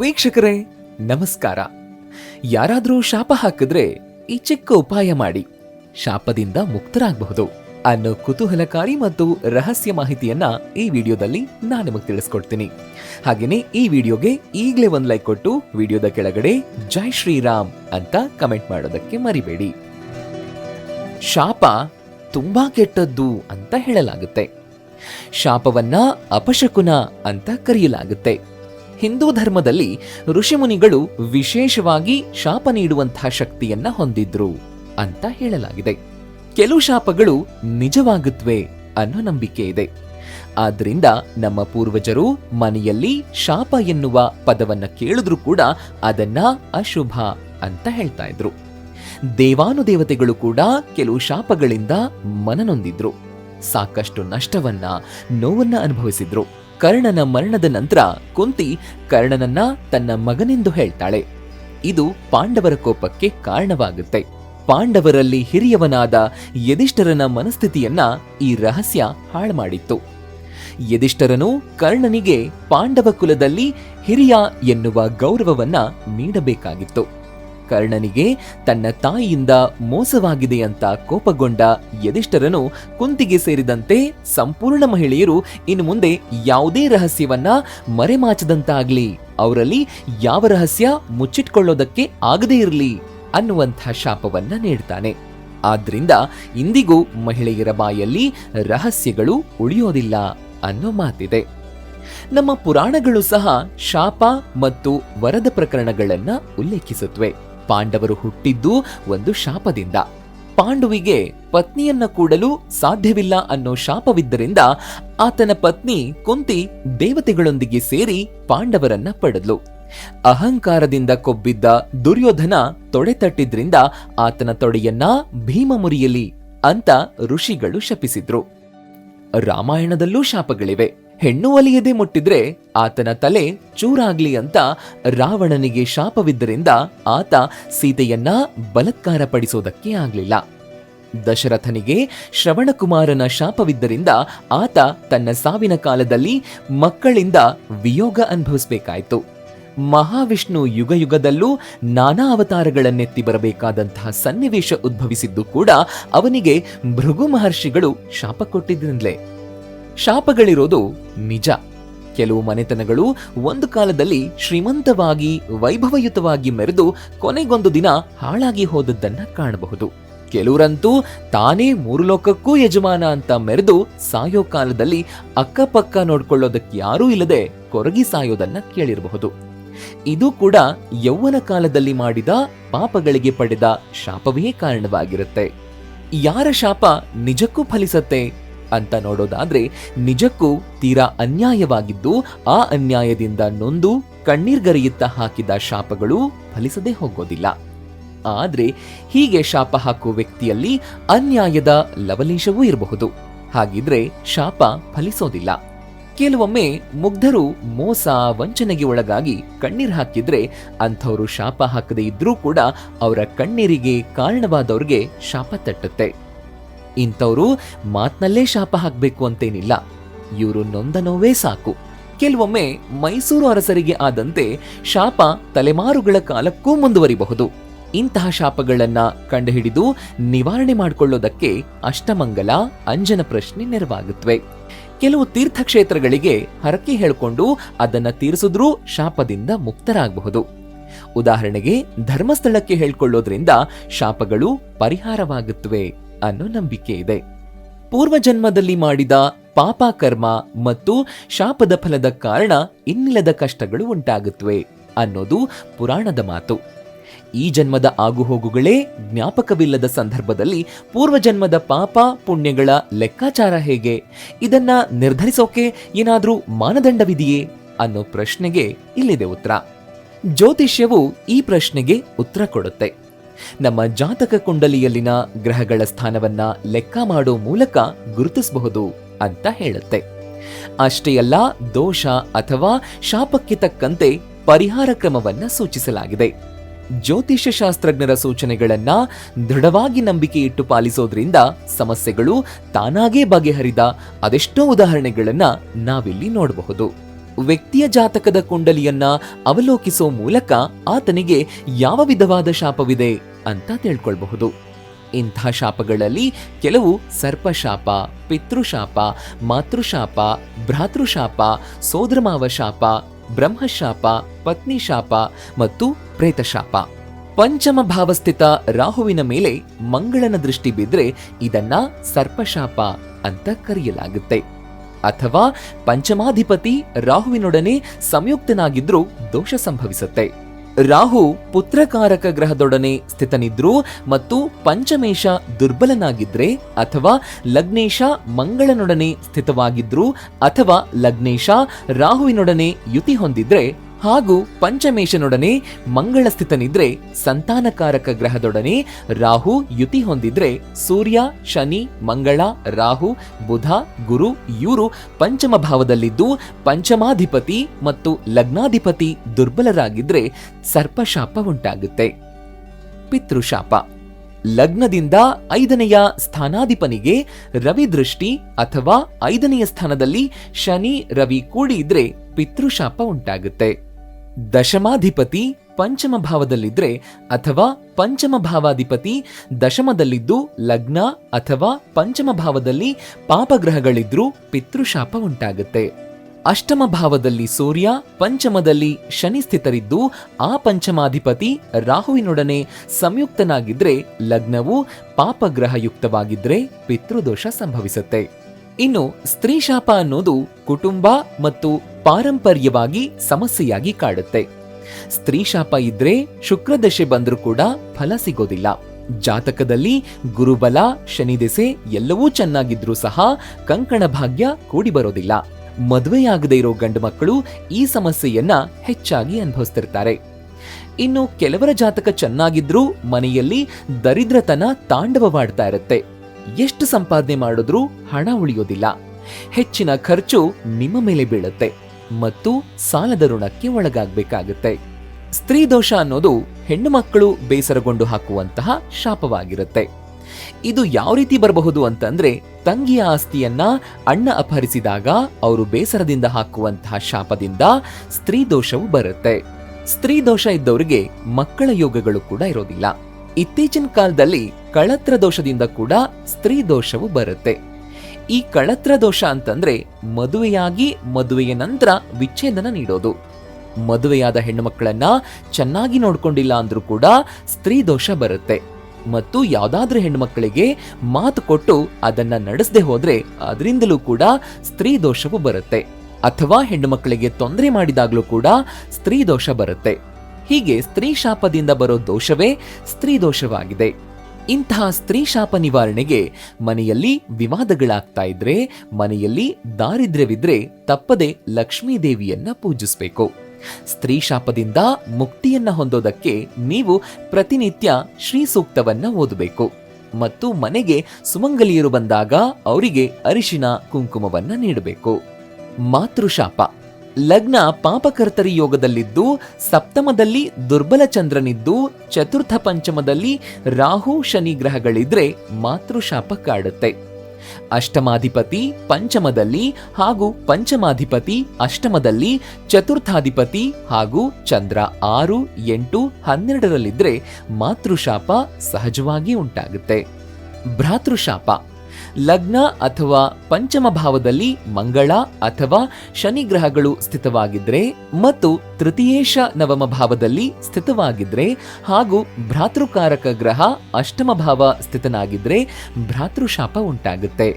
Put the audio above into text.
ವೀಕ್ಷಕರೇ, ನಮಸ್ಕಾರ. ಯಾರಾದರೂ ಶಾಪ ಹಾಕಿದ್ರೆ ಈ ಚಿಕ್ಕ ಉಪಾಯ ಮಾಡಿ. ಶಾಪದಿಂದ ಮುಕ್ತರಾಗಬಹುದು ಅನ್ನೋ ಕುತೂಹಲಕಾರಿ ಮತ್ತು ರಹಸ್ಯ ಮಾಹಿತಿಯನ್ನ ಈ ವಿಡಿಯೋದಲ್ಲಿ ನಾನು ನಿಮಗೆ ತಿಳಿಸ್ಕೊಡ್ತೀನಿ. ಹಾಗೆಯೇ ಈ ವಿಡಿಯೋಗೆ ಈಗಲೇ ಒಂದು ಲೈಕ್ ಕೊಟ್ಟು ವಿಡಿಯೋದ ಕೆಳಗಡೆ ಜೈ ಶ್ರೀರಾಮ್ ಅಂತ ಕಮೆಂಟ್ ಮಾಡೋದಕ್ಕೆ ಮರಿಬೇಡಿ. ಶಾಪ ತುಂಬಾ ಕೆಟ್ಟದ್ದು ಅಂತ ಹೇಳಲಾಗುತ್ತೆ. ಶಾಪವನ್ನ ಅಪಶಕುನ ಅಂತ ಕರೆಯಲಾಗುತ್ತೆ. ಹಿಂದೂ ಧರ್ಮದಲ್ಲಿ ಋಷಿಮುನಿಗಳು ವಿಶೇಷವಾಗಿ ಶಾಪ ನೀಡುವಂತಹ ಶಕ್ತಿಯನ್ನ ಹೊಂದಿದ್ರು ಅಂತ ಹೇಳಲಾಗಿದೆ. ಕೆಲವು ಶಾಪಗಳು ನಿಜವಾಗುತ್ತವೆ ಅನ್ನೋ ನಂಬಿಕೆ ಇದೆ. ಆದ್ರಿಂದ ನಮ್ಮ ಪೂರ್ವಜರು ಮನೆಯಲ್ಲಿ ಶಾಪ ಎನ್ನುವ ಪದವನ್ನ ಕೇಳಿದ್ರು ಕೂಡ ಅದನ್ನ ಅಶುಭ ಅಂತ ಹೇಳ್ತಾ ಇದ್ರು. ದೇವಾನುದೇವತೆಗಳು ಕೂಡ ಕೆಲವು ಶಾಪಗಳಿಂದ ಮನನೊಂದಿದ್ರು. ಸಾಕಷ್ಟು ನಷ್ಟವನ್ನ, ನೋವನ್ನ ಅನುಭವಿಸಿದ್ರು. ಕರ್ಣನ ಮರಣದ ನಂತರ ಕುಂತಿ ಕರ್ಣನನ್ನ ತನ್ನ ಮಗನೆಂದು ಹೇಳ್ತಾಳೆ. ಇದು ಪಾಂಡವರ ಕೋಪಕ್ಕೆ ಕಾರಣವಾಗುತ್ತೆ. ಪಾಂಡವರಲ್ಲಿ ಹಿರಿಯವನಾದ ಯಧಿಷ್ಠರನ ಮನಸ್ಥಿತಿಯನ್ನ ಈ ರಹಸ್ಯ ಹಾಳು ಮಾಡಿತ್ತು ಯಧಿಷ್ಠರನು ಕರ್ಣನಿಗೆ ಪಾಂಡವ ಕುಲದಲ್ಲಿ ಹಿರಿಯ ಎನ್ನುವ ಗೌರವವನ್ನ ನೀಡಬೇಕಾಗಿತ್ತು. ಕರ್ಣನಿಗೆ ತನ್ನ ತಾಯಿಯಿಂದ ಮೋಸವಾಗಿದೆ ಅಂತ ಕೋಪಗೊಂಡ ಯಧಿಷ್ಠರನು ಕುಂತಿಗೆ ಸೇರಿದಂತೆ ಸಂಪೂರ್ಣ ಮಹಿಳೆಯರು ಇನ್ನು ಮುಂದೆ ಯಾವುದೇ ರಹಸ್ಯವನ್ನ ಮರೆಮಾಚದಂತಾಗ್ಲಿ. ಅವರಲ್ಲಿ ಯಾವ ರಹಸ್ಯ ಮುಚ್ಚಿಟ್ಕೊಳ್ಳೋದಕ್ಕೆ ಆಗದೇ ಇರಲಿ ಅನ್ನುವಂಥ ಶಾಪವನ್ನ ನೀಡ್ತಾನೆ. ಆದ್ರಿಂದ ಇಂದಿಗೂ ಮಹಿಳೆಯರ ಬಾಯಲ್ಲಿ ರಹಸ್ಯಗಳು ಉಳಿಯೋದಿಲ್ಲ ಅನ್ನೋ ಮಾತಿದೆ. ನಮ್ಮ ಪುರಾಣಗಳು ಸಹ ಶಾಪ ಮತ್ತು ವರದ ಪ್ರಕರಣಗಳನ್ನ ಉಲ್ಲೇಖಿಸುತ್ತವೆ ಪಾಂಡವರು ಹುಟ್ಟಿದ್ದು ಒಂದು ಶಾಪದಿಂದ. ಪಾಂಡುವಿಗೆ ಪತ್ನಿಯನ್ನ ಕೂಡಲು ಸಾಧ್ಯವಿಲ್ಲ ಅನ್ನೋ ಶಾಪವಿದ್ದರಿಂದ ಆತನ ಪತ್ನಿ ಕುಂತಿ ದೇವತೆಗಳೊಂದಿಗೆ ಸೇರಿ ಪಾಂಡವರನ್ನ ಪಡೆದ್ಲು. ಅಹಂಕಾರದಿಂದ ಕೊಬ್ಬಿದ್ದ ದುರ್ಯೋಧನ ತೊಡೆ ತಟ್ಟಿದ್ರಿಂದ ಆತನ ತೊಡೆಯನ್ನ ಭೀಮ ಮುರಿಯಲಿ ಅಂತ ಋಷಿಗಳು ಶಪಿಸಿದ್ರು. ರಾಮಾಯಣದಲ್ಲೂ ಶಾಪಗಳಿವೆ. ಹೆಣ್ಣು ಒಲಿಯದೆ ಮುಟ್ಟಿದ್ರೆ ಆತನ ತಲೆ ಚೂರಾಗ್ಲಿ ಅಂತ ರಾವಣನಿಗೆ ಶಾಪವಿದ್ದರಿಂದ ಆತ ಸೀತೆಯನ್ನ ಬಲತ್ಕಾರ ಪಡಿಸೋದಕ್ಕೆ ಆಗ್ಲಿಲ್ಲ. ದಶರಥನಿಗೆ ಶ್ರವಣಕುಮಾರನ ಶಾಪವಿದ್ದರಿಂದ ಆತ ತನ್ನ ಸಾವಿನ ಕಾಲದಲ್ಲಿ ಮಕ್ಕಳಿಂದ ವಿಯೋಗ ಅನುಭವಿಸಬೇಕಾಯಿತು. ಮಹಾವಿಷ್ಣು ಯುಗ ಯುಗದಲ್ಲೂ ನಾನಾ ಅವತಾರಗಳನ್ನೆತ್ತಿ ಬರಬೇಕಾದಂತಹ ಸನ್ನಿವೇಶ ಉದ್ಭವಿಸಿದ್ದು ಕೂಡ ಅವನಿಗೆ ಭೃಗು ಮಹರ್ಷಿಗಳು ಶಾಪ ಕೊಟ್ಟಿದ್ರಿಂದಲೇ ಶಾಪಗಳಿರೋದು ನಿಜ. ಕೆಲವು ಮನೆತನಗಳು ಒಂದು ಕಾಲದಲ್ಲಿ ಶ್ರೀಮಂತವಾಗಿ, ವೈಭವಯುತವಾಗಿ ಮೆರೆದು ಕೊನೆಗೊಂದು ದಿನ ಹಾಳಾಗಿ ಹೋದದ್ದನ್ನ ಕಾಣಬಹುದು. ಕೆಲವರಂತೂ ತಾನೇ ಮೂರು ಲೋಕಕ್ಕೂ ಯಜಮಾನ ಅಂತ ಮೆರೆದು ಸಾಯೋ ಕಾಲದಲ್ಲಿ ಅಕ್ಕಪಕ್ಕ ನೋಡ್ಕೊಳ್ಳೋದಕ್ಕೆ ಯಾರೂ ಇಲ್ಲದೆ ಕೊರಗಿ ಸಾಯೋದನ್ನ ಕೇಳಿರಬಹುದು. ಇದು ಕೂಡ ಯೌವನ ಕಾಲದಲ್ಲಿ ಮಾಡಿದ ಪಾಪಗಳಿಗೆ ಪಡೆದ ಶಾಪವೇ ಕಾರಣವಾಗಿರುತ್ತೆ. ಯಾರ ಶಾಪ ನಿಜಕ್ಕೂ ಫಲಿಸತ್ತೆ? ಅಂತ ನೋಡೋದಾದ್ರೆ ನಿಜಕ್ಕೂ ತೀರಾ ಅನ್ಯಾಯವಾಗಿದ್ದು ಆ ಅನ್ಯಾಯದಿಂದ ನೊಂದು ಕಣ್ಣೀರ್ಗರಿಯುತ್ತ ಹಾಕಿದ ಶಾಪಗಳು ಫಲಿಸದೆ ಹೋಗೋದಿಲ್ಲ. ಆದ್ರೆ ಹೀಗೆ ಶಾಪ ಹಾಕುವ ವ್ಯಕ್ತಿಯಲ್ಲಿ ಅನ್ಯಾಯದ ಲವಲೇಶವೂ ಇರಬಹುದು. ಹಾಗಿದ್ರೆ ಶಾಪ ಫಲಿಸೋದಿಲ್ಲ. ಕೆಲವೊಮ್ಮೆ ಮುಗ್ಧರು ಮೋಸ, ವಂಚನೆಗೆ ಒಳಗಾಗಿ ಕಣ್ಣೀರು ಹಾಕಿದ್ರೆ ಅಂಥವರು ಶಾಪ ಹಾಕದೇ ಇದ್ರೂ ಕೂಡ ಅವರ ಕಣ್ಣೀರಿಗೆ ಕಾರಣವಾದವ್ರಿಗೆ ಶಾಪ ತಟ್ಟುತ್ತೆ. ಇಂಥವ್ರು ಮಾತ್ನಲ್ಲೇ ಶಾಪ ಹಾಕಬೇಕು ಅಂತೇನಿಲ್ಲ. ಇವರು ನೊಂದ ನೋವೇ ಸಾಕು. ಕೆಲವೊಮ್ಮೆ ಮೈಸೂರು ಅರಸರಿಗೆ ಆದಂತೆ ಶಾಪ ತಲೆಮಾರುಗಳ ಕಾಲಕ್ಕೂ ಮುಂದುವರಿಬಹುದು. ಇಂತಹ ಶಾಪಗಳನ್ನ ಕಂಡುಹಿಡಿದು ನಿವಾರಣೆ ಮಾಡಿಕೊಳ್ಳೋದಕ್ಕೆ ಅಷ್ಟಮಂಗಲ, ಅಂಜನ ಪ್ರಶ್ನೆ ನೆರವಾಗುತ್ತವೆ ಕೆಲವು ತೀರ್ಥಕ್ಷೇತ್ರಗಳಿಗೆ ಹರಕೆ ಹೇಳಿಕೊಂಡು ಅದನ್ನ ತೀರಿಸಿದ್ರೂ ಶಾಪದಿಂದ ಮುಕ್ತರಾಗಬಹುದು. ಉದಾಹರಣೆಗೆ ಧರ್ಮಸ್ಥಳಕ್ಕೆ ಹೇಳ್ಕೊಳ್ಳೋದ್ರಿಂದ ಶಾಪಗಳು ಪರಿಹಾರವಾಗುತ್ತವೆ ಅನ್ನೋ ನಂಬಿಕೆ ಇದೆ. ಪೂರ್ವಜನ್ಮದಲ್ಲಿ ಮಾಡಿದ ಪಾಪ ಕರ್ಮ ಮತ್ತು ಶಾಪದ ಫಲದ ಕಾರಣ ಇನ್ನಿಲ್ಲದ ಕಷ್ಟಗಳು ಉಂಟಾಗುತ್ತವೆ ಅನ್ನೋದು ಪುರಾಣದ ಮಾತು. ಈ ಜನ್ಮದ ಆಗುಹೋಗುಗಳೇ ಜ್ಞಾಪಕವಿಲ್ಲದ ಸಂದರ್ಭದಲ್ಲಿ ಪೂರ್ವಜನ್ಮದ ಪಾಪ ಪುಣ್ಯಗಳ ಲೆಕ್ಕಾಚಾರ ಹೇಗೆ? ಇದನ್ನ ನಿರ್ಧರಿಸೋಕೆ ಏನಾದರೂ ಮಾನದಂಡವಿದೆಯೇ ಅನ್ನೋ ಪ್ರಶ್ನೆಗೆ ಇಲ್ಲಿದೆ ಉತ್ತರ. ಜ್ಯೋತಿಷ್ಯವು ಈ ಪ್ರಶ್ನೆಗೆ ಉತ್ತರ ಕೊಡುತ್ತೆ. ನಮ್ಮ ಜಾತಕ ಕುಂಡಲಿಯಲ್ಲಿನ ಗ್ರಹಗಳ ಸ್ಥಾನವನ್ನ ಲೆಕ್ಕ ಮಾಡೋ ಮೂಲಕ ಗುರುತಿಸಬಹುದು ಅಂತ ಹೇಳುತ್ತೆ. ಅಷ್ಟೇ ಅಲ್ಲ, ದೋಷ ಅಥವಾ ಶಾಪಕ್ಕೆ ತಕ್ಕಂತೆ ಪರಿಹಾರ ಕ್ರಮವನ್ನ ಸೂಚಿಸಲಾಗಿದೆ. ಜ್ಯೋತಿಷ್ಯ ಶಾಸ್ತ್ರಜ್ಞರ ಸೂಚನೆಗಳನ್ನ ದೃಢವಾಗಿ ನಂಬಿಕೆ ಇಟ್ಟು ಪಾಲಿಸೋದ್ರಿಂದ ಸಮಸ್ಯೆಗಳು ತಾನಾಗೇ ಬಗೆಹರಿದ ಅದೆಷ್ಟೋ ಉದಾಹರಣೆಗಳನ್ನ ನಾವಿಲ್ಲಿ ನೋಡಬಹುದು. ವ್ಯಕ್ತಿಯ ಜಾತಕದ ಕುಂಡಲಿಯನ್ನ ಅವಲೋಕಿಸೋ ಮೂಲಕ ಆತನಿಗೆ ಯಾವ ವಿಧವಾದ ಶಾಪವಿದೆ ಅಂತ ತಿಳ್ಕೊಳ್ಬಹುದು. ಇಂಥ ಶಾಪಗಳಲ್ಲಿ ಕೆಲವು ಸರ್ಪಶಾಪ, ಪಿತೃಶಾಪ, ಮಾತೃಶಾಪ, ಭ್ರಾತೃಶಾಪ ಸೋದ್ರಮಾವ ಶಾಪ ಬ್ರಹ್ಮಶಾಪ ಪತ್ನಿ ಶಾಪ ಮತ್ತು ಪ್ರೇತಶಾಪ. ಪಂಚಮ ಭಾವಸ್ಥಿತ ರಾಹುವಿನ ಮೇಲೆ ಮಂಗಳನ ದೃಷ್ಟಿ ಬಿದ್ದರೆ ಇದನ್ನ ಸರ್ಪಶಾಪ ಅಂತ ಕರೆಯಲಾಗುತ್ತೆ. ಅಥವಾ ಪಂಚಮಾಧಿಪತಿ ರಾಹುವಿನೊಡನೆ ಸಂಯುಕ್ತನಾಗಿದ್ರೂ ದೋಷ ಸಂಭವಿಸುತ್ತೆ. ರಾಹು ಪುತ್ರಕಾರಕ ಗ್ರಹದೊಡನೆ ಸ್ಥಿತನಿದ್ರೂ ಮತ್ತು ಪಂಚಮೇಶ ದುರ್ಬಲನಾಗಿದ್ರೆ ಅಥವಾ ಲಗ್ನೇಶ ಮಂಗಳನೊಡನೆ ಸ್ಥಿತವಾಗಿದ್ರು ಅಥವಾ ಲಗ್ನೇಶ ರಾಹುವಿನೊಡನೆ ಯುತಿ ಹೊಂದಿದ್ರೆ ಹಾಗೂ ಪಂಚಮೇಶನೊಡನೆ ಮಂಗಳ ಸ್ಥಿತನಿದ್ರೆ ಸಂತಾನಕಾರಕ ಗ್ರಹದೊಡನೆ ರಾಹು ಯುತಿ ಹೊಂದಿದ್ರೆ ಸೂರ್ಯ, ಶನಿ, ಮಂಗಳ, ರಾಹು, ಬುಧ, ಗುರು, ಇವರು ಪಂಚಮ ಭಾವದಲ್ಲಿದ್ದು ಪಂಚಮಾಧಿಪತಿ ಮತ್ತು ಲಗ್ನಾಧಿಪತಿ ದುರ್ಬಲರಾಗಿದ್ರೆ ಸರ್ಪಶಾಪ ಉಂಟಾಗುತ್ತೆ. ಪಿತೃಶಾಪ. ಲಗ್ನದಿಂದ ಐದನೆಯ ಸ್ಥಾನಾಧಿಪನಿಗೆ ರವಿ ದೃಷ್ಟಿ ಅಥವಾ ಐದನೆಯ ಸ್ಥಾನದಲ್ಲಿ ಶನಿ, ರವಿ ಕೂಡಿ ಇದ್ರೆ ಪಿತೃಶಾಪ ಉಂಟಾಗುತ್ತೆ. ದಶಮಾಧಿಪತಿ ಪಂಚಮ ಭಾವದಲ್ಲಿದ್ರೆ ಅಥವಾ ಪಂಚಮ ಭಾವಾಧಿಪತಿ ದಶಮದಲ್ಲಿದ್ದು ಲಗ್ನ ಅಥವಾ ಪಂಚಮ ಭಾವದಲ್ಲಿ ಪಾಪಗ್ರಹಗಳಿದ್ರೂ ಪಿತೃಶಾಪ ಉಂಟಾಗುತ್ತೆ. ಅಷ್ಟಮ ಭಾವದಲ್ಲಿ ಸೂರ್ಯ, ಪಂಚಮದಲ್ಲಿ ಶನಿ ಸ್ಥಿತರಿದ್ದು ಆ ಪಂಚಮಾಧಿಪತಿ ರಾಹುವಿನೊಡನೆ ಸಂಯುಕ್ತನಾಗಿದ್ರೆ ಲಗ್ನವು ಪಾಪಗ್ರಹಯುಕ್ತವಾಗಿದ್ರೆ ಪಿತೃದೋಷ ಸಂಭವಿಸುತ್ತೆ. ಇನ್ನು ಸ್ತ್ರೀಶಾಪ ಅನ್ನೋದು ಕುಟುಂಬ ಮತ್ತು ಪಾರಂಪರ್ಯವಾಗಿ ಸಮಸ್ಯೆಯಾಗಿ ಕಾಡುತ್ತೆ. ಸ್ತ್ರೀ ಶಾಪ ಇದ್ರೆ ಶುಕ್ರದಶೆ ಬಂದರೂ ಕೂಡ ಫಲ ಸಿಗೋದಿಲ್ಲ. ಜಾತಕದಲ್ಲಿ ಗುರುಬಲ, ಶನಿದೆಸೆ ಎಲ್ಲವೂ ಚೆನ್ನಾಗಿದ್ರೂ ಸಹ ಕಂಕಣ ಭಾಗ್ಯ ಕೂಡಿ ಬರೋದಿಲ್ಲ. ಮದುವೆಯಾಗದೇ ಇರೋ ಗಂಡು ಮಕ್ಕಳು ಈ ಸಮಸ್ಯೆಯನ್ನ ಹೆಚ್ಚಾಗಿ ಅನುಭವಿಸ್ತಿರ್ತಾರೆ. ಇನ್ನು ಕೆಲವರ ಜಾತಕ ಚೆನ್ನಾಗಿದ್ರೂ ಮನೆಯಲ್ಲಿ ದರಿದ್ರತನ ತಾಂಡವವಾಡ್ತಾ ಇರುತ್ತೆ. ಎಷ್ಟು ಸಂಪಾದನೆ ಮಾಡಿದ್ರೂ ಹಣ ಉಳಿಯೋದಿಲ್ಲ. ಹೆಚ್ಚಿನ ಖರ್ಚು ನಿಮ್ಮ ಮೇಲೆ ಬೀಳುತ್ತೆ. ಮತ್ತು ಸಾಲದ ಋಣಕ್ಕೆ ಒಳಗಾಗಬೇಕಾಗುತ್ತೆ. ಸ್ತ್ರೀ ದೋಷ ಅನ್ನೋದು ಹೆಣ್ಣು ಮಕ್ಕಳು ಬೇಸರಗೊಂಡು ಹಾಕುವಂತಹ ಶಾಪವಾಗಿರುತ್ತೆ. ಇದು ಯಾವ ರೀತಿ ಬರಬಹುದು ಅಂತಂದ್ರೆ, ತಂಗಿಯ ಆಸ್ತಿಯನ್ನ ಅಣ್ಣ ಅಪಹರಿಸಿದಾಗ ಅವರು ಬೇಸರದಿಂದ ಹಾಕುವಂತಹ ಶಾಪದಿಂದ ಸ್ತ್ರೀ ದೋಷವು ಬರುತ್ತೆ. ಸ್ತ್ರೀ ದೋಷ ಇದ್ದವರಿಗೆ ಮಕ್ಕಳ ಯೋಗಗಳು ಕೂಡ ಇರೋದಿಲ್ಲ. ಇತ್ತೀಚಿನ ಕಾಲದಲ್ಲಿ ಕಳತ್ರ ದೋಷದಿಂದ ಕೂಡ ಸ್ತ್ರೀ ದೋಷವು ಬರುತ್ತೆ. ಈ ಕಳತ್ರ ದೋಷ ಅಂತಂದ್ರೆ ಮದುವೆಯಾಗಿ ಮದುವೆಯ ನಂತರ ವಿಚ್ಛೇದನ ನೀಡೋದು. ಮದುವೆಯಾದ ಹೆಣ್ಣುಮಕ್ಕಳನ್ನ ಚೆನ್ನಾಗಿ ನೋಡ್ಕೊಂಡಿಲ್ಲ ಅಂದ್ರೂ ಕೂಡ ಸ್ತ್ರೀ ದೋಷ ಬರುತ್ತೆ. ಮತ್ತು ಯಾವುದಾದ್ರೂ ಹೆಣ್ಣುಮಕ್ಕಳಿಗೆ ಮಾತು ಕೊಟ್ಟು ಅದನ್ನ ನಡೆಸದೆ ಹೋದ್ರೆ ಅದರಿಂದಲೂ ಕೂಡ ಸ್ತ್ರೀ ದೋಷವು ಬರುತ್ತೆ. ಅಥವಾ ಹೆಣ್ಣುಮಕ್ಕಳಿಗೆ ತೊಂದರೆ ಮಾಡಿದಾಗ್ಲೂ ಕೂಡ ಸ್ತ್ರೀ ದೋಷ ಬರುತ್ತೆ. ಹೀಗೆ ಸ್ತ್ರೀ ಶಾಪದಿಂದ ಬರೋ ದೋಷವೇ ಸ್ತ್ರೀ ದೋಷವಾಗಿದೆ. ಇಂತಹ ಸ್ತ್ರೀ ಶಾಪ ನಿವಾರಣೆಗೆ ಮನೆಯಲ್ಲಿ ವಿವಾದಗಳಾಗ್ತಾ ಇದ್ರೆ, ಮನೆಯಲ್ಲಿ ದಾರಿದ್ರ್ಯವಿದ್ರೆ ತಪ್ಪದೆ ಲಕ್ಷ್ಮೀ ದೇವಿಯನ್ನ ಪೂಜಿಸಬೇಕು. ಸ್ತ್ರೀ ಶಾಪದಿಂದ ಮುಕ್ತಿಯನ್ನ ಹೊಂದೋದಕ್ಕೆ ನೀವು ಪ್ರತಿನಿತ್ಯ ಶ್ರೀ ಸೂಕ್ತವನ್ನ ಓದಬೇಕು. ಮತ್ತು ಮನೆಗೆ ಸುಮಂಗಲಿಯರು ಬಂದಾಗ ಅವರಿಗೆ ಅರಿಶಿನ, ಕುಂಕುಮವನ್ನ ನೀಡಬೇಕು. ಮಾತೃಶಾಪ ಲಗ್ನ ಪಾಪಕರ್ತರಿ ಯೋಗದಲ್ಲಿದ್ದು, ಸಪ್ತಮದಲ್ಲಿ ದುರ್ಬಲ ಚಂದ್ರನಿದ್ದು, ಚತುರ್ಥ ಪಂಚಮದಲ್ಲಿ ರಾಹು ಶನಿ ಗ್ರಹಗಳಿದ್ರೆ ಮಾತೃಶಾಪ ಕಾಡುತ್ತೆ. ಅಷ್ಟಮಾಧಿಪತಿ ಪಂಚಮದಲ್ಲಿ ಹಾಗೂ ಪಂಚಮಾಧಿಪತಿ ಅಷ್ಟಮದಲ್ಲಿ ಚತುರ್ಥಾಧಿಪತಿ ಹಾಗೂ ಚಂದ್ರ ಆರು, ಎಂಟು, ಹನ್ನೆರಡರಲ್ಲಿದ್ರೆ ಮಾತೃಶಾಪ ಸಹಜವಾಗಿ ಉಂಟಾಗುತ್ತೆ. ಭ್ರಾತೃಶಾಪ ಲಗ್ನ ಅಥವಾ ಪಂಚಮ ಭಾವದಲ್ಲಿ ಮಂಗಳ ಅಥವಾ ಶನಿ ಗ್ರಹಗಳು ಸ್ಥಿತವಾಗಿದ್ರೆ ಮತ್ತು ತೃತೀಯೇಶ ನವಮ ಭಾವದಲ್ಲಿ ಸ್ಥಿತವಾಗಿದ್ರೆ ಹಾಗೂ ಭ್ರಾತೃಕಾರಕ ಗ್ರಹ ಅಷ್ಟಮ ಭಾವ ಸ್ಥಿತನಾಗಿದ್ರೆ ಭ್ರಾತೃಶಾಪ ಉಂಟಾಗುತ್ತೆ.